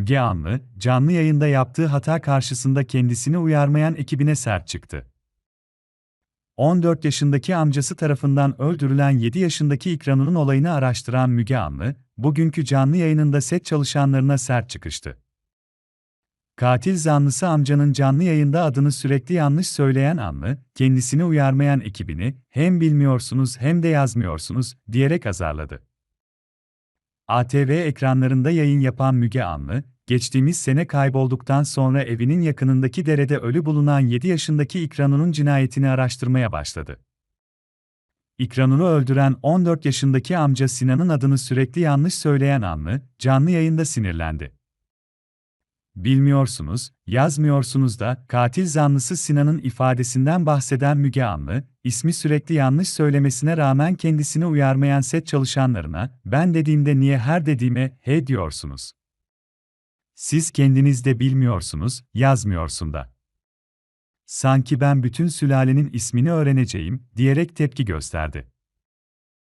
Müge Anlı, canlı yayında yaptığı hata karşısında kendisini uyarmayan ekibine sert çıktı. 14 yaşındaki amcası tarafından öldürülen 7 yaşındaki İkranur'un olayını araştıran Müge Anlı, bugünkü canlı yayınında set çalışanlarına sert çıkıştı. Katil zanlısı amcanın canlı yayında adını sürekli yanlış söyleyen Anlı, kendisini uyarmayan ekibini hem bilmiyorsunuz hem de yazmıyorsunuz diyerek azarladı. ATV ekranlarında yayın yapan Müge Anlı, geçtiğimiz sene kaybolduktan sonra evinin yakınındaki derede ölü bulunan 7 yaşındaki İkranur'un cinayetini araştırmaya başladı. İkranur'u öldüren 14 yaşındaki amca Sinan'ın adını sürekli yanlış söyleyen Anlı, canlı yayında sinirlendi. Bilmiyorsunuz, yazmıyorsunuz da katil zanlısı Sinan'ın ifadesinden bahseden Müge Anlı, ismi sürekli yanlış söylemesine rağmen kendisini uyarmayan set çalışanlarına, ben dediğimde niye her dediğime he diyorsunuz? Siz kendiniz de bilmiyorsunuz, yazmıyorsun da. Sanki ben bütün sülalenin ismini öğreneceğim, diyerek tepki gösterdi.